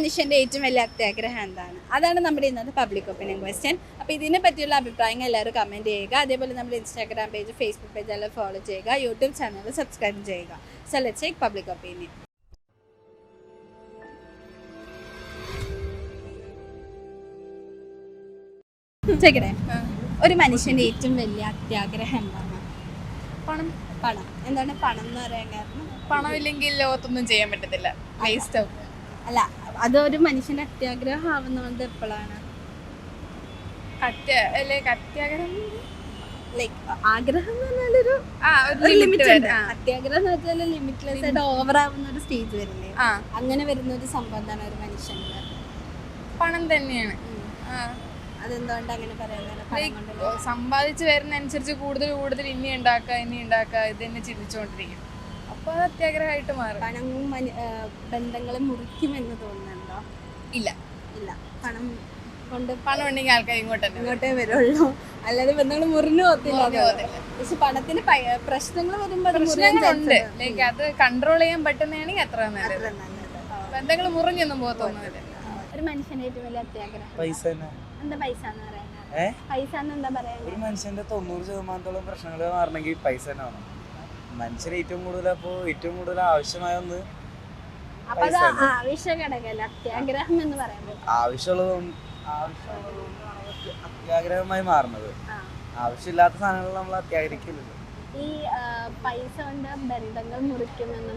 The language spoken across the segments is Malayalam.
മനുഷ്യന്റെ ഏറ്റവും വലിയ അത്യാഗ്രഹം എന്താണ്? അതാണ് നമ്മുടെ ഇന്നത്തെ പബ്ലിക് ഒപ്പീനിയൻ ക്വസ്റ്റ്യൻ അപ്പോൾ ഇതിനെ പറ്റിയുള്ള അഭിപ്രായങ്ങൾ എല്ലാവരും കമന്റ് ചെയ്യുക. അതേപോലെ നമ്മുടെ ഇൻസ്റ്റാഗ്രാം പേജ് ഫേസ്ബുക്ക് പേജ് എല്ലാം ഫോളോ ചെയ്യുക. യൂട്യൂബ് ചാനൽ സബ്സ്ക്രൈബ് ചെയ്യുക. So let's check public opinion ഒരു മനുഷ്യന്റെ ഏറ്റവും വലിയ അത്യാഗ്രഹം എന്താണ്? പണം. പണം. എന്താണ് പണം എന്ന് പറയാൻ കാരണം? പണമില്ലെങ്കിൽ ലോകത്തൊന്നും ചെയ്യാൻ പറ്റത്തില്ല. വേസ്റ്റ് ആവും. അല്ല അതൊരു മനുഷ്യന്റെ അത്യാഗ്രഹം ആവുന്നത് എപ്പോഴാണ് കത്യാഗ്രഹം ലൈക്ക് ആഗ്രഹം എന്ന് പറഞ്ഞാലൊരു ലിമിറ്റ്. അത്യാഗ്രഹം എന്ന് വെച്ചാൽ ലിമിറ്റ്ലെസ് ആയിട്ട് ഓവർ ആവുന്ന ഒരു സ്റ്റേജ് വരില്ലേ? അങ്ങനെ വരുന്ന ഒരു സംബന്ധമാണ് ഒരു മനുഷ്യന്റെ. പണം തന്നെയാണ്. അതെന്തുകൊണ്ട് അങ്ങനെ പറയാൻ സമ്പാദിച്ച് വരുന്ന അനുസരിച്ച് കൂടുതൽ കൂടുതൽ ഇനി ഉണ്ടാക്കുക ഇനി ഉണ്ടാക്കുക ഇത് തന്നെ ചിന്തിച്ചുകൊണ്ടിരിക്കും. അപ്പൊ അത് അത്യാഗ്രഹമായിട്ട് മാറും പണവും ബന്ധങ്ങളും മുറിക്കുമെന്ന് തോന്നുന്നുണ്ടോ? ഇല്ല. ഇല്ല. പണം കൊണ്ട് പണം ഉണ്ടെങ്കിൽ ആൾക്കാർ ഇങ്ങോട്ട് ഇങ്ങോട്ടേ വരുള്ളൂ. അല്ലാതെ ബന്ധങ്ങൾ മുറിഞ്ഞു പോകത്തില്ല പക്ഷെ പണത്തിന് പ്രശ്നങ്ങൾ വരുമ്പോൾ അത് പ്രശ്നങ്ങളുണ്ട്. ലൈക്ക് അത് കൺട്രോൾ ചെയ്യാൻ പറ്റുന്നതാണെങ്കിൽ അത്ര നല്ലത്. ബന്ധങ്ങൾ മുറിഞ്ഞൊന്നും പോകത്തൊന്നുമില്ല ഒരു മനുഷ്യന്റെ ഏറ്റവും വലിയ അത്യാഗ്രഹം പൈസ എന്താ പൈസ എന്ന് പറയുന്നത്? പൈസ എന്ന് എന്താ പറയാ ഒരു മനുഷ്യന്റെ തൊണ്ണൂറ് ശതമാനത്തോളം പ്രശ്നങ്ങൾ മാറണമെങ്കിൽ പൈസ തന്നെ വേണം. മനുഷ്യന് ഏറ്റവും കൂടുതൽ അപ്പോൾ ഏറ്റവും കൂടുതൽ ആവശ്യമായ ഒന്ന് ആവശ്യമുള്ളതും ആവശ്യമുള്ളതും അത്യാഗ്രഹമായി മാറുന്നത്. ആവശ്യമില്ലാത്ത സാധനങ്ങൾ നമ്മൾ അത്യാഗ്രഹിക്കില്ലല്ലോ ഈ പൈസ കൊണ്ട് ബന്ധങ്ങൾ മുറിക്കുമെന്ന്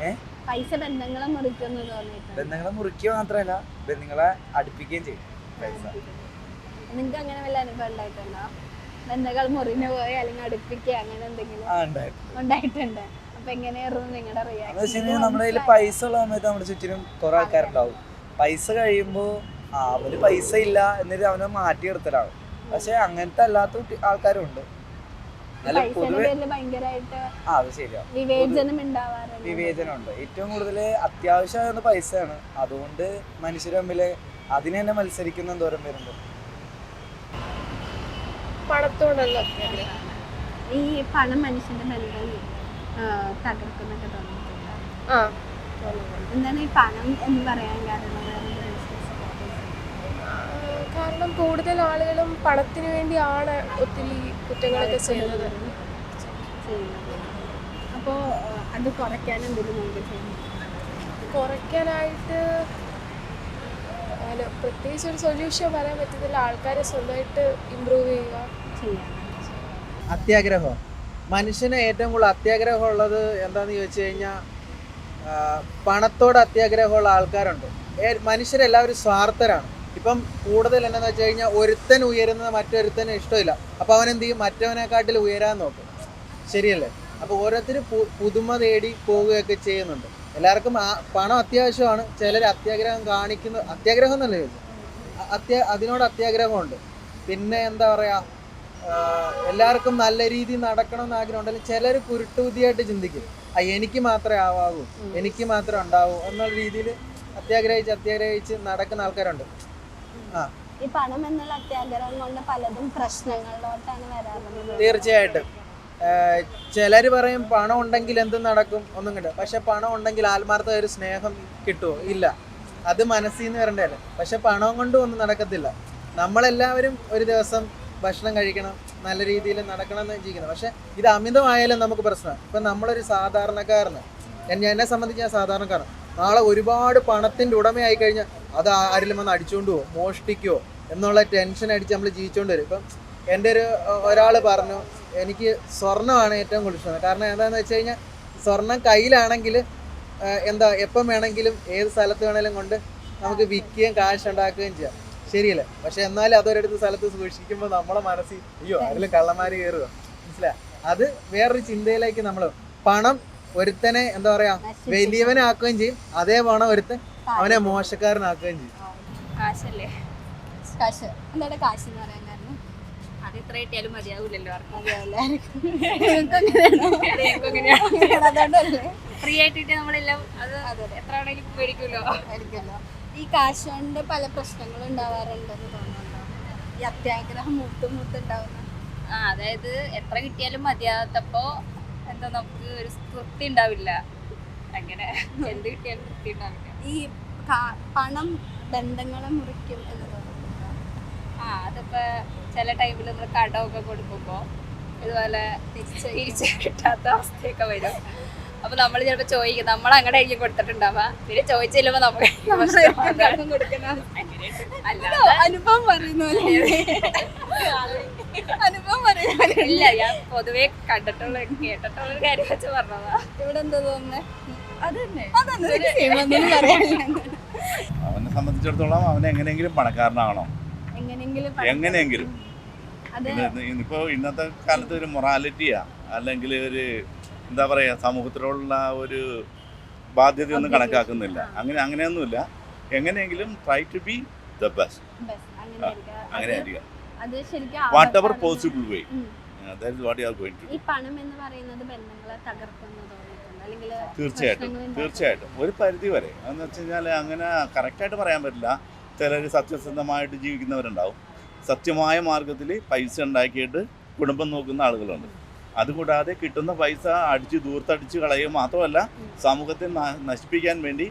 ഏ? പൈസ ബന്ധങ്ങളെ മുറിക്കുമെന്ന് തോന്നിയിട്ടുണ്ടോ. ബന്ധങ്ങളെ മുറിക്കുക മാത്രമല്ല ബന്ധങ്ങളെ അടുപ്പിക്കുകയും ചെയ്യും. പൈസ. നിങ്ങൾക്ക് അങ്ങനെ വല്ല അനുഭവം ഉണ്ടായിട്ടുണ്ടോ? ബന്ധങ്ങൾ മുറിഞ്ഞു പോയി അല്ലെങ്കിൽ അടുപ്പിക്കുക അങ്ങനെ എന്തെങ്കിലും ഉണ്ടായിട്ടുണ്ട്. അപ്പൊ എങ്ങനെയായിരുന്നു നിങ്ങളുടെ റിയാക്ഷൻ നമ്മുടെ കയ്യിൽ പൈസ ഉള്ള സമയത്ത് നമ്മുടെ ചുറ്റിനും കുറെ ആൾക്കാരുണ്ടാവും. പൈസ കഴിയുമ്പോ അവന് പൈസ ഇല്ല എന്നിട്ട് അവനെ മാറ്റി എടുത്തലാണ് പക്ഷെ അങ്ങനത്തെ അല്ലാത്ത കുട്ടി- ആൾക്കാരും ഉണ്ട്. വിവേചനം ഉണ്ട് ഏറ്റവും കൂടുതൽ അത്യാവശ്യം പൈസയാണ്. അതുകൊണ്ട് മനുഷ്യർ തമ്മിൽ അതിനെ തന്നെ മത്സരിക്കുന്ന എന്തോരം പേരുണ്ട്. അത്യാഗ്രഹം ഈ പണം മനുഷ്യന്റെ ബന്ധം തകർക്കുന്നൊക്കെ തോന്നിയിട്ടുണ്ട്. എന്താണ് ഈ പണം എന്ന് പറയാൻ കാരണം? കാരണം കൂടുതൽ ആളുകളും പണത്തിന് വേണ്ടിയാണ് ഒത്തിരി കുറ്റങ്ങളൊക്കെ ചെയ്യുന്നത്. അപ്പോ അപ്പോൾ അത് കുറയ്ക്കാൻ എന്തെങ്കിലും നമുക്ക് ചെയ്യണം കുറയ്ക്കാനായിട്ട് പ്രത്യേകിച്ച് ഒരു സൊല്യൂഷൻ പറയാൻ പറ്റത്തില്ല. ആൾക്കാരെ സ്വന്തമായിട്ട് ഇമ്പ്രൂവ് ചെയ്യുക. അത്യാഗ്രഹം. മനുഷ്യന് ഏറ്റവും കൂടുതൽ അത്യാഗ്രഹം ഉള്ളത് എന്താന്ന് ചോദിച്ചു കഴിഞ്ഞാൽ പണത്തോട് അത്യാഗ്രഹമുള്ള ആൾക്കാരുണ്ട്. മനുഷ്യരെല്ലാവരും സ്വാർത്ഥരാണ്. ഇപ്പം കൂടുതൽ എന്താണെന്ന് വെച്ച് കഴിഞ്ഞാൽ ഒരുത്തൻ ഉയരുന്നത് മറ്റൊരുത്തന് ഇഷ്ടമില്ല. അപ്പോൾ അവൻ എന്ത് ചെയ്യും മറ്റവനെക്കാട്ടിൽ ഉയരാൻ നോക്കും. ശരിയല്ലേ? അപ്പോൾ ഓരോരുത്തർ പുതുമ തേടി പോവുകയൊക്കെ ചെയ്യുന്നുണ്ട്. എല്ലാവർക്കും പണം അത്യാവശ്യമാണ്. ചിലർ അത്യാഗ്രഹം കാണിക്കുന്നു. അത്യാഗ്രഹം എന്നല്ലേ അത്യാ അതിനോട് അത്യാഗ്രഹമുണ്ട്. പിന്നെ എന്താ പറയുക എല്ലാവർക്കും നല്ല രീതിയിൽ നടക്കണം എന്ന് ആഗ്രഹം ഉണ്ടല്ലോ ചിലർ കുരുട്ടുബുദ്ധിയായിട്ട് ചിന്തിക്കും. ആ എനിക്ക് മാത്രമേ ആവാവൂ എനിക്ക് മാത്രമേ ഉണ്ടാവൂ എന്നുള്ള രീതിയിൽ അത്യാഗ്രഹിച്ച് അത്യാഗ്രഹിച്ച് നടക്കുന്ന ആൾക്കാരുണ്ട്. ആ. ഈ പണം എന്നുള്ള അത്യാഗ്രഹം കൊണ്ട് പലതും പ്രശ്നങ്ങളിലോട്ടാണ് വരാറുള്ളത്. തീർച്ചയായിട്ടും. ചിലർ പറയും പണം ഉണ്ടെങ്കിൽ എന്തും നടക്കും ഒന്നും കിട്ടും പക്ഷെ പണം ഉണ്ടെങ്കിൽ ആത്മാർത്ഥ ഒരു സ്നേഹം കിട്ടുമോ ഇല്ല. അത് മനസ്സിൽ നിന്ന് വരണ്ടല്ലേ പക്ഷെ പണം കൊണ്ടും ഒന്നും നടക്കത്തില്ല. നമ്മളെല്ലാവരും ഒരു ദിവസം ഭക്ഷണം കഴിക്കണം നല്ല രീതിയിൽ നടക്കണം എന്ന് ജീവിക്കണം. പക്ഷേ ഇത് അമിതമായാലും നമുക്ക് പ്രശ്നമാണ്. ഇപ്പം നമ്മളൊരു സാധാരണക്കാരന് എന്നെ സംബന്ധിച്ച് ഞാൻ സാധാരണക്കാരൻ. നാളെ ഒരുപാട് പണത്തിന്റെ ഉടമയായി കഴിഞ്ഞാൽ അത് ആരിലും വന്ന് അടിച്ചുകൊണ്ട് പോകുമോ മോഷ്ടിക്കുമോ എന്നുള്ള ടെൻഷൻ അടിച്ച് നമ്മൾ ജീവിച്ചുകൊണ്ട് വരും. ഇപ്പം എന്റെ ഒരു ഒരാൾ പറഞ്ഞു എനിക്ക് സ്വർണമാണ് ഏറ്റവും കൂടുതൽ ഇഷ്ടം. കാരണം എന്താണെന്ന് വെച്ച് കഴിഞ്ഞാൽ സ്വർണം കയ്യിലാണെങ്കിൽ എന്താ എപ്പം വേണമെങ്കിലും ഏത് സ്ഥലത്ത് വേണമെങ്കിലും കൊണ്ട് നമുക്ക് വിൽക്കുകയും കാശ് ഉണ്ടാക്കുകയും ചെയ്യാം. ശരിയല്ലേ? പക്ഷെ എന്നാലും അതൊരിടത്ത് സ്ഥലത്ത് സൂക്ഷിക്കുമ്പോൾ നമ്മളെ മനസ്സിൽ അയ്യോ അതിലും കള്ളന്മാര് കയറുക മനസ്സിലാ അത് വേറൊരു ചിന്തയിലേക്ക് നമ്മൾ പണം ഒരുത്തനെ എന്താ പറയാ വലിയവനാക്കുകയും ചെയ്യും. അതേ പണം ഒരുത്തൻ അവനെ മോശക്കാരനാക്കുകയും ചെയ്യും. കാശല്ലേ? കാശ്. എന്താണ് കാശ് എന്ന് പറയാൻ കാരണം? അത് ഇത്ര കിട്ടിയാലും മതിയാവില്ലല്ലോ? അതുകൊണ്ടല്ലേ. ഫ്രീ ആയിട്ട് നമ്മളെല്ലാം അത് എത്ര ആണെങ്കിലും മേടിക്കുമല്ലോ. ആയിരിക്കുമല്ലോ ഈ കാശ് കൊണ്ട് പല പ്രശ്നങ്ങളും ഉണ്ടാവാറുണ്ടെന്ന് തോന്നുന്നുണ്ടോ? ഈ അത്യാഗ്രഹം മൂത്ത് മൂത്ത് ഉണ്ടാവുന്ന? ആ അതായത് എത്ര കിട്ടിയാലും മതിയാകാത്തപ്പോ എന്താ നമുക്ക് ഒരു തൃപ്തി ഉണ്ടാവില്ല. അങ്ങനെ എന്ത് കിട്ടിയാലും തൃപ്തി ഉണ്ടാവില്ല. ഈ പണം ബന്ധങ്ങളെ മുറിക്കും എന്ന് തോന്നുന്നു ആ അതിപ്പോ ചില ടൈമിൽ നമ്മൾ കടമൊക്കെ കൊടുക്കുമ്പോ ഇതുപോലെ തിരിച്ച് കിട്ടാത്ത അവസ്ഥയൊക്കെ വരും. അപ്പൊ നമ്മൾ ചിലപ്പോ ചോദിക്കും നമ്മൾ അങ്ങനെ ആയിരിക്കും കൊടുത്തിട്ടുണ്ടാവുക? പിന്നെ ചോദിച്ചില്ലപ്പോ നമുക്ക് അനുഭവം പറയുന്ന അനുഭവം പറയുന്ന ഇല്ല ഞാൻ പൊതുവെ കണ്ടിട്ടുള്ള കേട്ടിട്ടുള്ള ഒരു കാര്യം വെച്ച് പറഞ്ഞതാ. ഇവിടെ എന്താ തോന്നുന്നത് അവനെ സംബന്ധിച്ചിടത്തോളം അവൻ എങ്ങനെയെങ്കിലും പണക്കാരനാകണം എങ്ങനെയെങ്കിലും അത്. ഇന്നത്തെ കാലത്ത് ഒരു മൊറാലിറ്റിയാ അല്ലെങ്കിൽ ഒരു എന്താ പറയുക സമൂഹത്തിലുള്ള ഒരു ബാധ്യതയൊന്നും കണക്കാക്കുന്നില്ല. അങ്ങനെ അങ്ങനെയൊന്നുമില്ല. എങ്ങനെയെങ്കിലും try to be the best bus അങ്ങനെ ആയിരിക്കാം. വാട്ട് എവർ പോസിബിൾ വേ ഈ പണം എന്ന് പറയുന്നത് ബന്ധങ്ങളെ തീർച്ചയായിട്ടും തീർച്ചയായിട്ടും. ഒരു പരിധി വരെ. എന്ന് വെച്ച് കഴിഞ്ഞാൽ അങ്ങനെ കറക്റ്റായിട്ട് പറയാൻ പറ്റില്ല. ചിലർ സത്യസന്ധമായിട്ട് ജീവിക്കുന്നവരുണ്ടാവും. സത്യമായ മാർഗത്തിൽ പൈസ ഉണ്ടാക്കിയിട്ട് കുടുംബം നോക്കുന്ന ആളുകളുണ്ട്. അതുകൂടാതെ കിട്ടുന്ന പൈസ അടിച്ച് ദൂർത്തടിച്ച് കളയുക മാത്രമല്ല സമൂഹത്തെ നശിപ്പിക്കാൻ വേണ്ടി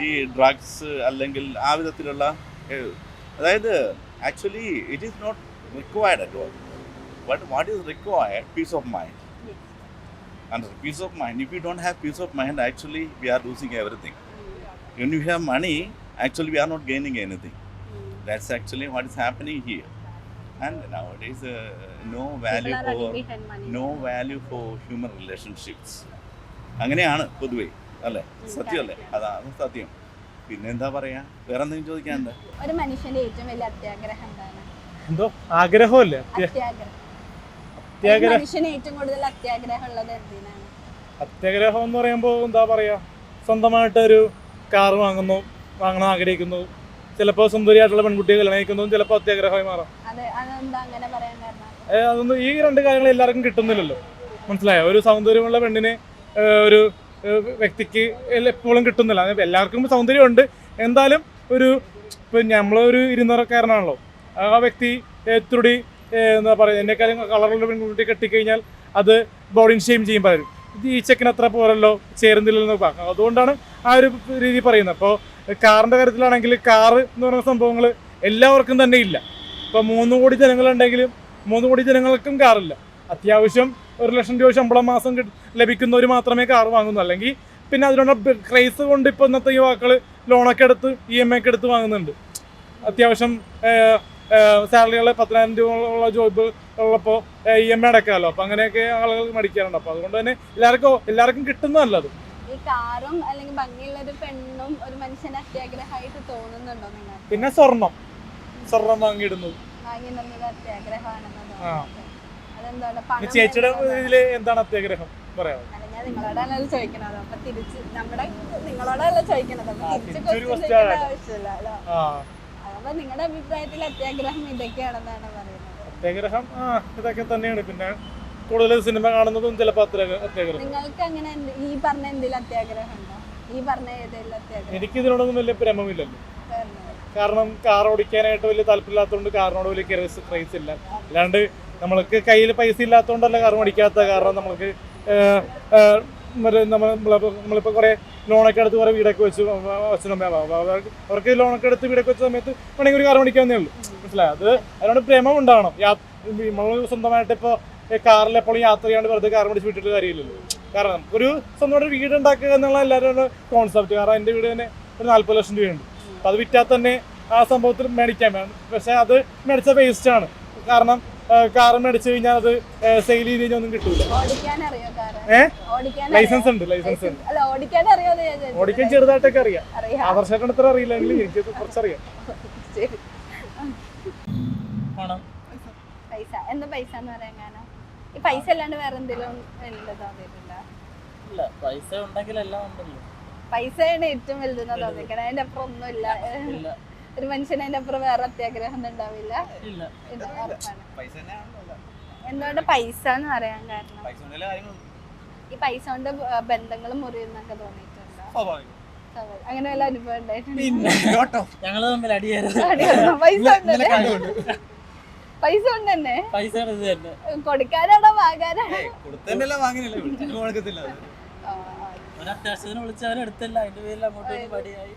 ഈ ഡ്രഗ്സ് അല്ലെങ്കിൽ ആ വിധത്തിലുള്ള അതായത് actually it is not required at all but what is required peace of mind under peace of mind if you don't have peace of mind actually we are losing everything you have money actually we are not gaining anything that's actually what is happening here And nowadays, uh, no value for no value for human relationships. അങ്ങനെയാണ് പൊതുവേ അല്ലേ? സത്യമല്ലേ? അതാണ് സത്യം. പിന്നെ എന്താ പറയാ? വേറെ എന്തെങ്കിലും ചോദിക്കാനുണ്ട്? ഒരു മനുഷ്യന്റെ ഏറ്റവും വലിയ അത്യാഗ്രഹം എന്താണ്? എന്തോ? ആഗ്രഹമല്ലേ? അത്യാഗ്രഹം. മനുഷ്യന് ഏറ്റവും കൂടുതൽ അത്യാഗ്രഹം ഉള്ളത് എന്തിനാണ്? അത്യാഗ്രഹം എന്ന് പറയുമ്പോൾ എന്താ പറയാ? സ്വന്തമായിട്ട് ഒരു കാർ വാങ്ങുന്നു വാങ്ങണം ആഗ്രഹിക്കുന്നു. ചിലപ്പോൾ സുന്ദരിയായിട്ടുള്ള പെൺകുട്ടിയെ കല്യാണം ചിലപ്പോ ചിലപ്പോൾ അത്യാഗ്രഹമായി മാറാം. അതൊന്നും ഈ രണ്ട് കാര്യങ്ങൾ എല്ലാവർക്കും കിട്ടുന്നില്ലല്ലോ. മനസ്സിലായോ? ഒരു സൗന്ദര്യമുള്ള പെണ്ണിന് ഒരു വ്യക്തിക്ക് എപ്പോഴും കിട്ടുന്നില്ല. എല്ലാവർക്കും സൗന്ദര്യമുണ്ട്. എന്തായാലും ഒരു ഇപ്പം നമ്മളൊരു ഇരുന്നൂറക്കാരനാണല്ലോ ആ വ്യക്തി എത്തുടി എന്താ പറയുക എന്നെക്കാളും കളറുള്ള പെൺകുട്ടി കെട്ടിക്കഴിഞ്ഞാൽ അത് ബോഡി ഷെയിം ചെയ്യും പലരും. ഈ ചെക്കിന് അത്ര പോരല്ലോ ചേരുന്നില്ലെന്ന് പറഞ്ഞു. അതുകൊണ്ടാണ് ആ ഒരു രീതി പറയുന്നത്. അപ്പോൾ കാറിന്റെ കാര്യത്തിലാണെങ്കിൽ കാറ് എന്ന് പറയുന്ന സംഭവങ്ങൾ എല്ലാവർക്കും തന്നെ ഇല്ല. ഇപ്പോൾ മൂന്ന് കോടി ജനങ്ങളുണ്ടെങ്കിലും മൂന്ന് കോടി ജനങ്ങൾക്കും കാറില്ല. അത്യാവശ്യം ഒരു ലക്ഷം രൂപ ശമ്പളം മാസം ലഭിക്കുന്നവർ മാത്രമേ കാർ വാങ്ങുന്നു. അല്ലെങ്കിൽ പിന്നെ അതിനുള്ള ക്രൈസ് കൊണ്ട് ഇപ്പോൾ ഇന്നത്തെ യുവാക്കൾ ലോണൊക്കെ എടുത്ത് ഇ എം ഐ ഒക്കെ എടുത്ത് വാങ്ങുന്നുണ്ട്. അത്യാവശ്യം സാലറികൾ പതിനായിരം രൂപ ഉള്ള ജോബ് ഉള്ളപ്പോൾ ഇ എം ഐ അടക്കാമല്ലോ അപ്പൊ അങ്ങനെയൊക്കെ ആളുകൾ മടിക്കാറുണ്ട്. അപ്പോൾ അതുകൊണ്ട് തന്നെ എല്ലാവർക്കും എല്ലാവർക്കും കിട്ടുന്നതല്ല അത് ഈ കാറും അല്ലെങ്കിൽ ഭംഗിയുള്ള ഒരു പെണ്ണും ഒരു മനുഷ്യനെ അത്യാഗ്രഹമായിട്ട് തോന്നുന്നുണ്ടോ നിങ്ങൾ പിന്നെ സ്വർണം. സ്വർണം വാങ്ങിയിടുന്നത് അത്യാഗ്രഹമാണെന്ന് അതെന്താണ്? ചേച്ചിയുടെ ഇതിൽ എന്താണ് അത്യാഗ്രഹം? പറയാം ഞാൻ നിങ്ങളോടാണല്ലോ ചോദിക്കണത്. അപ്പൊ തിരിച്ച് നമ്മുടെ നിങ്ങളോടല്ല ചോദിക്കണത്. അപ്പൊ തിരിച്ച് അപ്പൊ നിങ്ങളുടെ അഭിപ്രായത്തിൽ അത്യാഗ്രഹം ഇതൊക്കെയാണെന്നാണ് പറയുന്നത് അത്യാഗ്രഹം ആ ഇതൊക്കെ തന്നെയാണ്. പിന്നെ കൂടുതൽ സിനിമ കാണുന്നതും ചിലപ്പോൾ അത്യാഗ്രഹം നിങ്ങൾക്ക് അങ്ങനെ ഈ പറഞ്ഞ എന്തെങ്കിലും അത്യാഗ്രഹം ഉണ്ടോ? ഈ പറഞ്ഞ ഏതെങ്കിലും അത്യാഗ്രഹം? എനിക്ക് ഇതിനോടൊന്നും വലിയ പ്രേമമില്ലല്ലോ കാരണം കാർ ഓടിക്കാനായിട്ട് വലിയ താല്പര്യമില്ലാത്തതുകൊണ്ട് കാറിനോട് വലിയ ക്രൈസ് ക്രൈസ് ഇല്ല. അല്ലാണ്ട് നമ്മൾക്ക് കയ്യിൽ പൈസ ഇല്ലാത്തതുകൊണ്ടല്ല കാർ മേടിക്കാത്ത കാരണം നമ്മൾക്ക് നമ്മളിപ്പോ നമ്മളിപ്പോൾ കുറേ ലോണൊക്കെ എടുത്ത് കുറേ വീടൊക്കെ വെച്ചു അച്ഛനും അവർക്ക് ലോണൊക്കെ എടുത്ത് വീടൊക്കെ വെച്ച സമയത്ത് വേണമെങ്കിൽ ഒരു കാർ മേടിക്കാവുന്നേ ഉള്ളൂ. മനസ്സിലായി? അത് അതിനോട് പ്രേമം ഉണ്ടാവണം. നമ്മൾ സ്വന്തമായിട്ട് ഇപ്പോൾ കാറിൽ എപ്പോഴും യാത്ര ചെയ്യാണ്ട് വെറുതെ കാർ മേടിച്ച് വിട്ടിട്ട് കാര്യമില്ലല്ലോ. കാരണം നമുക്കൊരു സ്വന്തമായിട്ട് വീട് ഉണ്ടാക്കുക എന്നുള്ള എല്ലാവരും കോൺസെപ്റ്റ് കാരണം എന്റെ വീട് തന്നെ ഒരു നാല്പത് ലക്ഷം രൂപയുണ്ട്. അപ്പോൾ അത് വിറ്റാൽ തന്നെ ആ സംഭവത്തിൽ മേടിക്കാൻ വേണം. പക്ഷേ അത് മേടിച്ച വേസ്റ്റ് ആണ്. കാരണം കാർ മേടിച്ചു കഴിഞ്ഞാൽ അത് സെയിൽ ചെയ്ത് കഴിഞ്ഞാൽ ഒന്നും കിട്ടൂല. ഓടിക്കാൻ അറിയോ കാറ് ഏ? ഓടിക്കാൻ ലൈസൻസ് ഉണ്ട് ലൈസൻസ് ഉണ്ട്. അല്ല ഓടിക്കാൻ ചെറുതായിട്ടൊക്കെ അറിയാം. അറിയാം. ആദർശമായിട്ടാണ് ഇത്ര അറിയില്ലെങ്കിൽ എനിക്ക് കുറച്ചറിയാം. ശരി. പണം. പൈസ. എന്താ പൈസ എന്ന് പറയാൻ ഈ പൈസ അല്ലാണ്ട് വേറെ എന്തെങ്കിലും ഇല്ല പൈസ ഉണ്ടെങ്കിൽ എല്ലാം ഉണ്ടല്ലോ. പൈസയാണ് ഏറ്റവും വലുതെന്ന് തോന്നിക്കണം. അതിന്റെ അപ്പുറം ഒന്നുമില്ല. ഇല്ല. ഒരു മനുഷ്യന് അതിന്റെ അപ്പുറം വേറെ അത്യാഗ്രഹം ഒന്നും ഉണ്ടാവില്ല. എന്തുകൊണ്ട് പൈസ എന്ന് പറയാൻ കാരണം? ഈ പൈസ കൊണ്ട് ബന്ധങ്ങൾ മുറിയുന്നൊക്കെ തോന്നിയിട്ടുണ്ടോ. അങ്ങനെ വല്ല അനുഭവം ഉണ്ടായിട്ടുണ്ട്? പൈസ കൊണ്ട് തന്നെ. കൊടുക്കാനാണോ വാങ്ങാനാണോ? കൊടുത്തല്ലേ വാങ്ങിനില്ല വിളിച്ചിട്ട് കൊടുക്കത്തില്ല അത് ആ, ആ. ഒരു അത്യാവശ്യത്തിന് വിളിച്ച് അവൻ എടുത്തില്ല. അതിന്റെ പേരിൽ അങ്ങോട്ട് പടിയായി.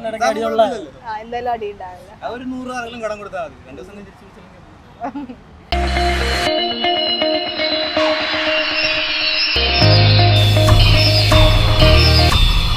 എന്തായാലും അടി ഉണ്ടാവില്ല. ഒരു നൂറ് ആരെങ്കിലും കടം കൊടുത്താൽ മതി. രണ്ടു ദിവസം തിരിച്ചു